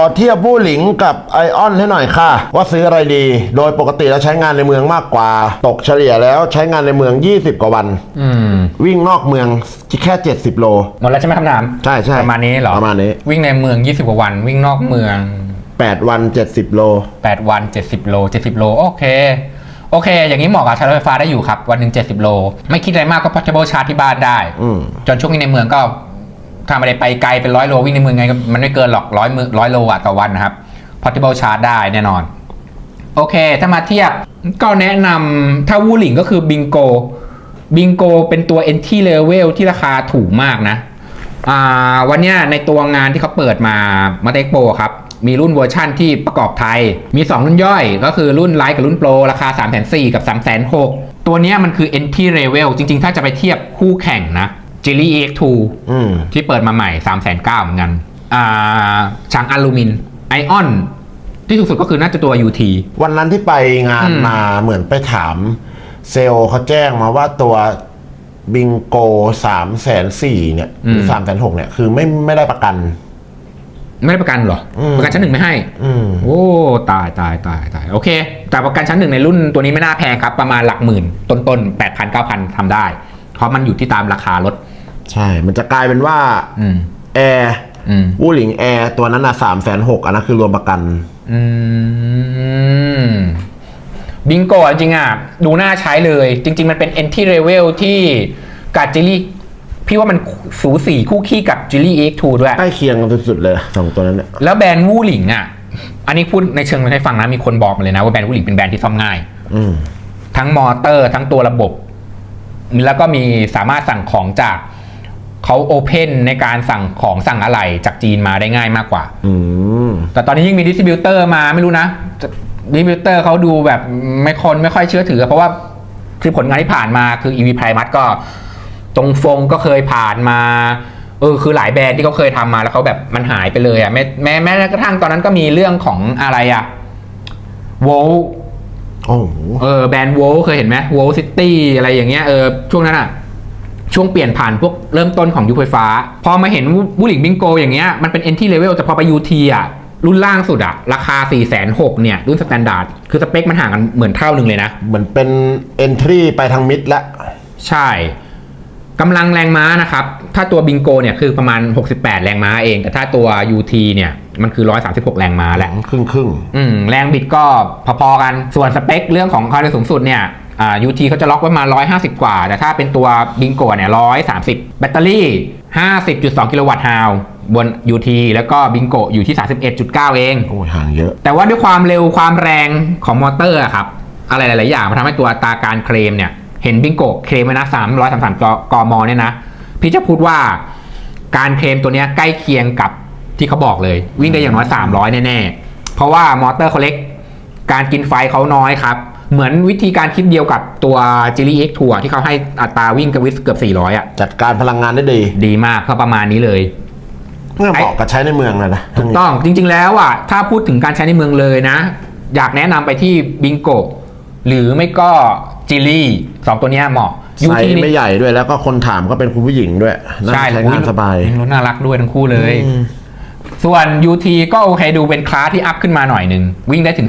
อเทียบวู่หลิงกับไอออนให้หน่อยค่ะ ว่าซื้ออะไรดี โดยปกติแล้วใช้งานในเมืองมากกว่า ตกเฉลี่ยแล้วใช้งานในเมือง 20 กว่าวัน อืม วิ่งนอกเมืองแค่ 70 โล หมดแล้วใช่ไหมคำถามใช่ใช่ประมาณนี้เหรอประมาณนี้ วิ่งในเมือง 20 กว่าวัน วิ่งนอกเมือง 8 วัน 70 โล 8 วัน 70 โล 70 โล โอเค โอเค อย่างนี้เหมาะกับใช้รถไฟฟ้าได้อยู่ครับ วันหนึ่ง70 โล ไม่คิดอะไรมากก็ portable charge ที่บ้านได้อืมจนช่วงนี้ในเมืองก็ ถ้าไม่ได้ไปไกลเป็นร้อยโลวิ่งในเมืองไงก็มันไม่เกินหรอกร้อยมือร้อยโลอะต่อวันนะครับ portable charge ได้แน่นอน โอเค ถ้ามาเทียบก็แนะนำถ้าวูหลิงก็คือบิงโกบิงโกเป็นตัว entry level ที่ราคาถูกมากนะวันนี้ในตัวงานที่เขาเปิดมามาเต็กโปรครับ มีรุ่นเวอร์ชั่นที่ประกอบไทย มี 2 รุ่นย่อย ก็คือรุ่นไลท์กับรุ่นโปร ราคา 3 4 0 0 0กับ 3 6 0 0 0ตัวนี้มันคือ entry level จริง ๆ ถ้าจะไปเทียบคู่แข่งนะ j i l l y EX2 อืมที่เปิดมาใหม่3 9 0 0 0เหมือนกันอ่าช้างอลูมินไอออน ที่ถูกสุดก็คือน่าจะตัว UT วันนั้นที่ไปงานอืมมาเหมือนไปถามเซลล์เขาแจ้งมาว่าตัวบิงโกสามแสนสี่เนี่ยหรือสามแสนหกเนี่ย คือไม่ไม่ได้ประกัน ไม่ได้ประกันเหรออืมประกันชั้นหนึ่งไม่ให้อืมโอ้ตายตายตายตายโอเค แต่ประกันชั้นหนึ่งในรุ่นตัวนี้ไม่น่าแพงครับ ประมาณหลักหมื่น ต้นต้นแปดพันเก้าพันทำได้ เพราะมันอยู่ที่ตามราคารถ ใช่ มันจะกลายเป็นว่าอืมแอร์อืมวูหลิงแอร์ตัวนั้นอะสามแสนหกอันนั้นคือรวมประกัน อืมบิงโกจริงๆอะ ดูน่าใช้เลย จริง ๆ มันเป็น entry level ที่กับจิลี่พี่ว่ามันสูสีคู่ขี้กับจิลี่ X2 ด้วย ใกล้เคียงกันสุดๆเลยสองตัวนั้นเนี่ยแล้วแบรนด์วูหลิงอะ อันนี้พูดในเชิงให้ฟังนะ มีคนบอกมาเลยนะว่าแบรนด์วูหลิงเป็นแบรนด์ที่ซ่อมง่าย อืมทั้งมอเตอร์ทั้งตัวระบบ แล้วก็มีสามารถสั่งของจาก เขาโอเพนในการสั่งของสั่งอะไรจากจีนมาได้ง่ายมากกว่า อืม แต่ตอนนี้ยิ่งมีดิสติบิวเตอร์มาไม่รู้นะดิสติบิวเตอร์เขาดูแบบไม่คนไม่ค่อยเชื่อถือ เพราะว่าคือผลงานที่ผ่านมาคือ EV Primus ก็ ตรงฟงก็เคยผ่านมาเออคือหลายแบรนด์ที่เขาเคยทำมาแล้วเขาแบบมันหายไปเลยอะ่ะแม้แม้แม้กระทั่งตอนนั้นก็มีเรื่องของอะไรอะ่ะโวลโอ้โหเออแบรนด์โวลเคยเห็นไหมโวลซิตี้อะไรอย่างเงี้ยเออช่วงนั้นอะ ช่วงเปลี่ยนผ่านพวกเริ่มต้นของยุคไฟฟ้า พอมาเห็นบุหลิงบิงโกอย่างเงี้ยมันเป็น entry level แต่พอไป UT อะรุ่นล่างสุดอะราคา 4 6 0 0 0เนี่ย รุ่นสแตนดาร์ดคือสเปคมันห่างกันเหมือนเท่าหนึ่งเลยนะ เหมือนเป็นเอนทรีไปทางมิดละ ใช่กำลังแรงม้านะครับ ถ้าตัวบิงโกเนี่ยคือประมาณ 68 แรงม้าเอง แต่ถ้าตัว UT เนี่ย มันคือ 136 แรงม้าแหละครึ่งครึ่งอืมแรงบิดก็พอๆกันส่วนสเปคเรื่องของความเร็วสูงสุดเนี่ย อ่า UT เขาจะล็อกไว้มา 150 กว่า แต่ถ้าเป็นตัวบิงโกเนี่ย 130 แบตเตอรี่ 50.2 กิโลวัตต์ฮาวบน UT แล้วก็บิงโกอยู่ที่ 31.9 เองๆโอ้ยห่างเยอะ แต่ว่าด้วยความเร็วความแรงของมอเตอร์อะครับ อะไรหลาย ๆ อย่างมันทำให้ตัวอัตราการเคลมเนี่ย เห็นบิงโกเคลมไว้นะ333กกมเนี่ยนะ พี่จะพูดว่าการเคลมตัวเนี้ยใกล้เคียงกับที่เขาบอกเลย วิ่งได้อย่างน้อย 300 แน่ ๆ เพราะว่ามอเตอร์เขาเล็ก การกินไฟเขาน้อยครับ เหมือนวิธีการคิดเดียวกับตัวจิลี่ X ทัวที่เขาให้อัตราวิ่งกับวิสเกือบ 400 อะ จัดการพลังงานได้ดี ดีมากก็ประมาณนี้เลยน่าเหมาะกับใช้ในเมืองเลยนะถูกต้องจริง ๆ แล้วอะถ้าพูดถึงการใช้ในเมืองเลยนะ อยากแนะนำไปที่บิงโกหรือไม่ก็จิลี่สองตัวเนี้ยเหมาะไซส์ไม่ใหญ่ด้วยแล้วก็คนถามก็เป็นคุณผู้หญิงด้วยน่าใช่ใช้งานสบายรถน่ารักด้วยทั้งคู่เลยอืมส่วน UT ก็โอเคดูเป็นคลาสที่อัพขึ้นมาหน่อยหนึ่งวิ่งได้ถึง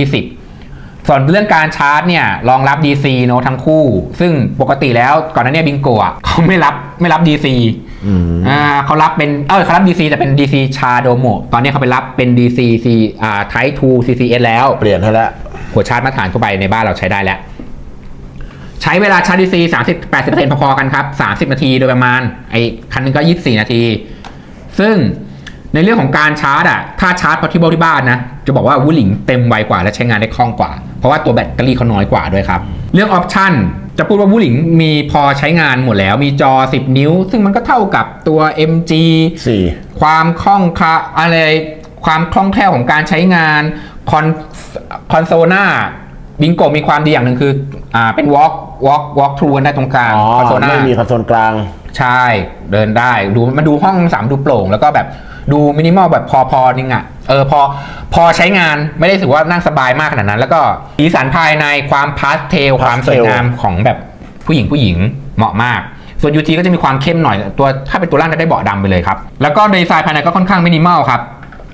420 ส่วนเรื่องการชาร์จเนี่ยรองรับ DC โนทั้งคู่ ซึ่งปกติแล้วก่อนหน้านี้บิงโกะเขาไม่รับไม่รับ DC อืมอ่าเขารับเป็นเออเขารับ DC แต่เป็น DC ชาโดโมตอนนี้เขาไปรับเป็น DC C อ่า Type 2 CCS แล้ว เปลี่ยนให้แล้วหัวชาร์จมาตรฐานเข้าไปในบ้านเราใช้ได้แล้ว ใช้เวลาชาร์จ DC 30 80พอๆกันครับ 30 นาทีโดยประมาณ ไอ้คันหนึงก็ 24 นาที ซึ่งในเรื่องของการชาร์จอะถ้าชาร์จพอที่บ้านที่บ้านนะ จะบอกว่าวูหลิงเต็มไวกว่าและใช้งานได้คล่องกว่า เพราะว่าตัวแบตเตอรี่เขาน้อยกว่าด้วยครับ เรื่องออปชันจะพูดว่าวูหลิงมีพอใช้งานหมดแล้ว มีจอ 10 นิ้ว ซึ่งมันก็เท่ากับตัว MG สี่ความคล่องคละอะไรความคล่องแคล่วของการใช้งานคอนคอนโซลหน้าบิงโกมีความดีอย่างหนึ่งคืออ่าเป็น walk walk walk through กันได้ตรงกลางอ๋อคอนโซลหน้าไม่มีคอนโซลกลาง ใช่เดินได้ดูมาดูห้องสามดูโปร่ง แล้วก็แบบ ดูมินิมอลแบบพอพอนึงอะเออพอพอใช้งานไม่ได้ถือว่านั่งสบายมากขนาดนั้น แล้วก็สีสันภายในความพาสเทลพาสเทล ความสวยงามของแบบผู้หญิงผู้หญิงเหมาะมาก ส่วน UT ก็จะมีความเข้มหน่อยตัวถ้าเป็นตัวล่างจะได้เบาะดำไปเลยครับ แล้วก็ดีไซน์ภายในก็ค่อนข้างมินิมอลครับ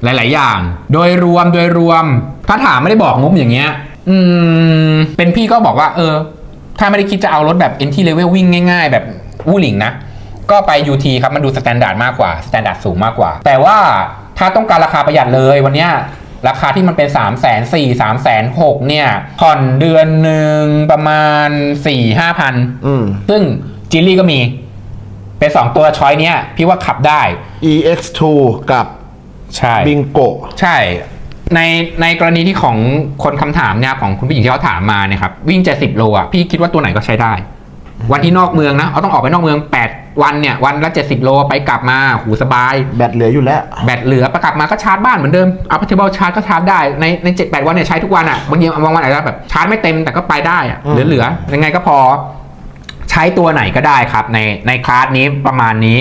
หลาย ๆ อย่าง โดยรวมโดยรวม ถ้าถามไม่ได้บอกงบอย่างเงี้ย อืม เป็นพี่ก็บอกว่า เออ ถ้าไม่ได้คิดจะเอารถแบบ entry level วิ่งง่าย ๆ แบบวูหลิงนะ ก็ไป UT ครับมันดูสแตนดาร์ดมากกว่าสแตนดาร์ดสูงมากกว่า แต่ว่าถ้าต้องการราคาประหยัดเลยวันเนี้ยราคาที่มันเป็น 3 4 0 0 0 0 3 6 0 0เนี่ย ผ่อนเดือนหนึ่งประมาณ 4 5พันอืมซึ่งจิลลี่ก็มี เป็น 2 ตัวช้อยเนี้ย พี่ว่าขับได้ EX2 กับใช่ บิงโกใช่ ในในกรณีที่ของคนคำถามเนี่ยของคุณผู้หญิงที่เขาถามมาเนี่ยครับ วิ่ง 70 โลอะพี่คิดว่าตัวไหนก็ใช้ได้ วันที่นอกเมืองนะเอาต้องออกไปนอกเมือง 8 วันเนี่ย วันละ70 โลไปกลับมาหูสบาย แบตเหลืออยู่แล้ว แบตเหลือประกลับมาก็ชาร์จบ้านเหมือนเดิมเอาพัทเบิลชาร์จก็ชาร์จได้ในในเจ็ดแปดวันเนี่ยใช้ทุกวันอะบางทีบางวันอาจจะแบบชาร์จไม่เต็มแต่ก็ไปได้อะอืมเหลือเหลือยังไงก็พอ ใช้ตัวไหนก็ได้ครับ ในในคลาสนี้ประมาณนี้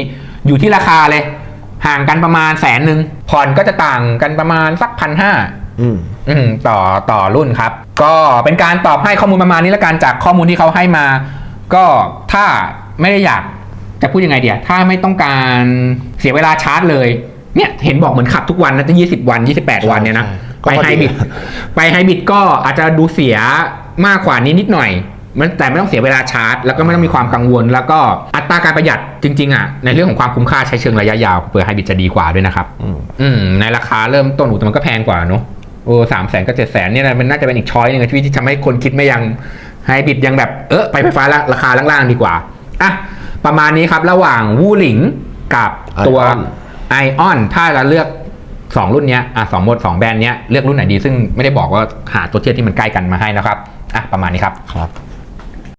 อยู่ที่ราคาเลย ห่างกันประมาณแสนหนึ่งผ่อนก็จะต่างกันประมาณสักพันห้าอืมอืมต่อต่อรุ่นครับ ก็เป็นการตอบให้ข้อมูลประมาณนี้แล้วกันจากข้อมูลที่เขาให้มา ก็ถ้าไม่ได้อยากจะพูดยังไงเดียถ้าไม่ต้องการเสียเวลาชาร์จเลยเนี่ยเห็นบอกเหมือนขับทุกวันนะตั้งยี่สิบวันยี่สิบแปดวันเนี่ยนะใช่ไปก็พอดีไฮบริดไปไฮบริดก็อาจจะดูเสียมากกว่านี้นิดหน่อยมันแต่ไม่ต้องเสียเวลาชาร์จ แล้วก็ไม่ต้องมีความกังวล แล้วก็อัตราการประหยัดจริง ๆ อะ ในเรื่องของความคุ้มค่าใช้เชิงระยะยาวเปิดไฮบริดจะดีกว่าด้วยนะครับ อืมอืมในราคาเริ่มต้นอูแต่มันก็แพงกว่าเนอะโอ้สามแสนก็เจ็ดแสนเนี่ยนะมันน่าจะเป็นอีกช้อยหนึงที่ที่ทำให้คนคิดไม่ยัง ไฮบริดยังแบบเออไปไฟฟ้าละราคาล่างๆดีกว่าอะประมาณนี้ครับระหว่างวูหลิงกับตัว Ion ไอออนถ้าเราเลือกสองรุ่นเนี้ยอะสองโหมดสองแบรนด์เนี้ยเลือกรุ่นไหนดี ซึ่งไม่ได้บอกว่าหาตัวเทียบที่มันใกล้กันมาให้นะครับอะประมาณนี้ครับครับ